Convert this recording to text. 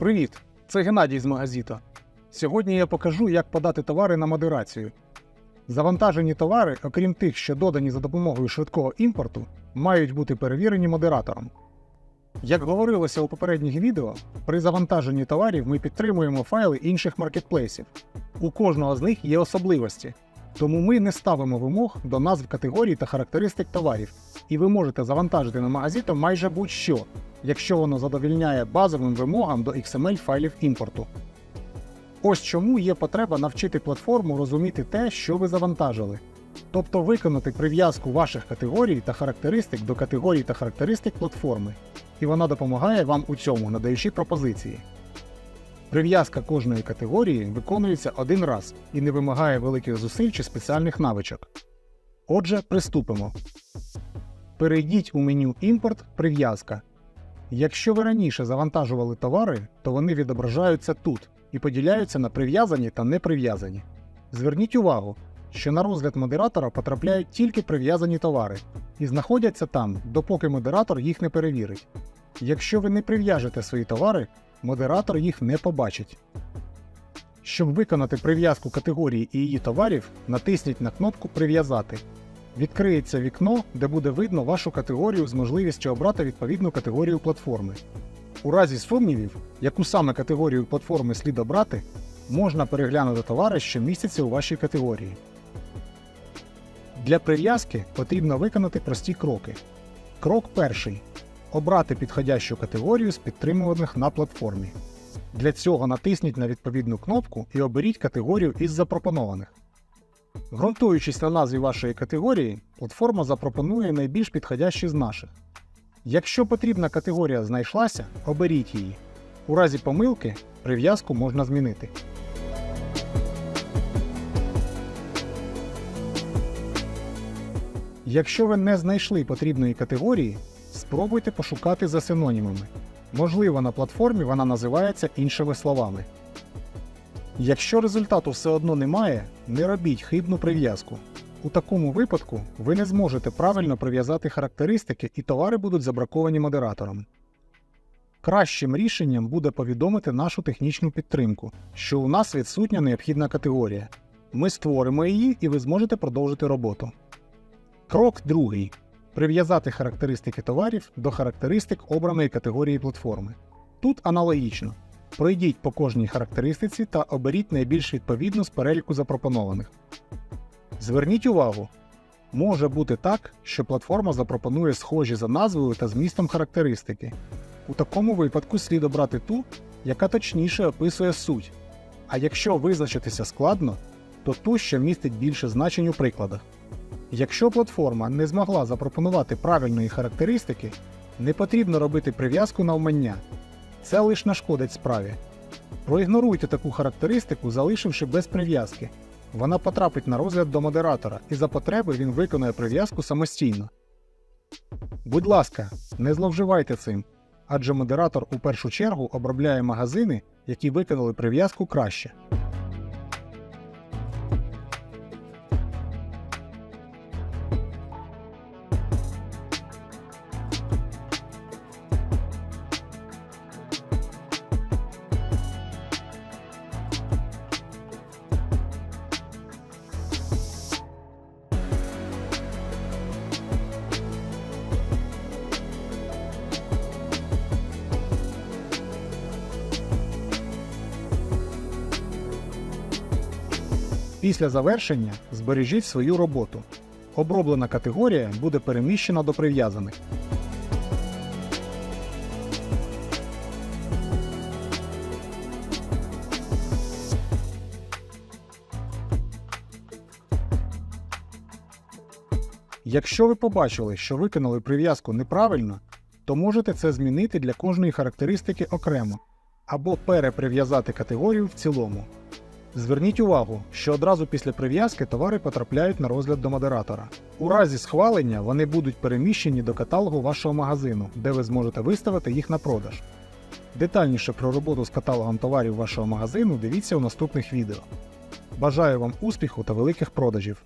Привіт! Це Геннадій з Магазіта. Сьогодні я покажу, як подати товари на модерацію. Завантажені товари, окрім тих, що додані за допомогою швидкого імпорту, мають бути перевірені модератором. Як говорилося у попередніх відео, при завантаженні товарів ми підтримуємо файли інших маркетплейсів. У кожного з них є особливості, тому ми не ставимо вимог до назв категорій та характеристик товарів, і ви можете завантажити на магазіто майже будь-що, якщо воно задовільняє базовим вимогам до XML файлів імпорту. Ось чому є потреба навчити платформу розуміти те, що ви завантажили, тобто виконати прив'язку ваших категорій та характеристик до категорій та характеристик платформи, і вона допомагає вам у цьому, надаючи пропозиції. Прив'язка кожної категорії виконується один раз і не вимагає великих зусиль чи спеціальних навичок. Отже, приступимо. Перейдіть у меню Імпорт Прив'язка. Якщо ви раніше завантажували товари, то вони відображаються тут і поділяються на прив'язані та неприв'язані. Зверніть увагу, що на розгляд модератора потрапляють тільки прив'язані товари і знаходяться там, допоки модератор їх не перевірить. Якщо ви не прив'яжете свої товари, модератор їх не побачить. Щоб виконати прив'язку категорії і її товарів, натисніть на кнопку Прив'язати. Відкриється вікно, де буде видно вашу категорію з можливістю обрати відповідну категорію платформи. У разі сумнівів, яку саме категорію платформи слід обрати, можна переглянути товари, що містяться у вашій категорії. Для прив'язки потрібно виконати прості кроки. Крок перший. Обрати підходящу категорію з підтримуваних на платформі. Для цього натисніть на відповідну кнопку і оберіть категорію із запропонованих. Ґрунтуючись на назві вашої категорії, платформа запропонує найбільш підходящі з наших. Якщо потрібна категорія знайшлася, оберіть її. У разі помилки прив'язку можна змінити. Якщо ви не знайшли потрібної категорії, спробуйте пошукати за синонімами. Можливо, на платформі вона називається іншими словами. Якщо результату все одно немає, не робіть хибну прив'язку. У такому випадку ви не зможете правильно прив'язати характеристики і товари будуть забраковані модератором. Кращим рішенням буде повідомити нашу технічну підтримку, що у нас відсутня необхідна категорія. Ми створимо її і ви зможете продовжити роботу. Крок другий. Прив'язати характеристики товарів до характеристик обраної категорії платформи. Тут аналогічно. Пройдіть по кожній характеристиці та оберіть найбільш відповідну з переліку запропонованих. Зверніть увагу, може бути так, що платформа запропонує схожі за назвою та змістом характеристики. У такому випадку слід обрати ту, яка точніше описує суть. А якщо визначитися складно, то ту, що містить більше значень у прикладах. Якщо платформа не змогла запропонувати правильної характеристики, не потрібно робити прив'язку навмання. Це лише нашкодить справі. Проігноруйте таку характеристику, залишивши без прив'язки. Вона потрапить на розгляд до модератора, і за потреби він виконає прив'язку самостійно. Будь ласка, не зловживайте цим, адже модератор у першу чергу обробляє магазини, які виконали прив'язку краще. Після завершення збережіть свою роботу. Оброблена категорія буде переміщена до прив'язаних. Якщо ви побачили, що виконали прив'язку неправильно, то можете це змінити для кожної характеристики окремо або переприв'язати категорію в цілому. Зверніть увагу, що одразу після прив'язки товари потрапляють на розгляд до модератора. У разі схвалення вони будуть переміщені до каталогу вашого магазину, де ви зможете виставити їх на продаж. Детальніше про роботу з каталогом товарів вашого магазину дивіться у наступних відео. Бажаю вам успіху та великих продажів!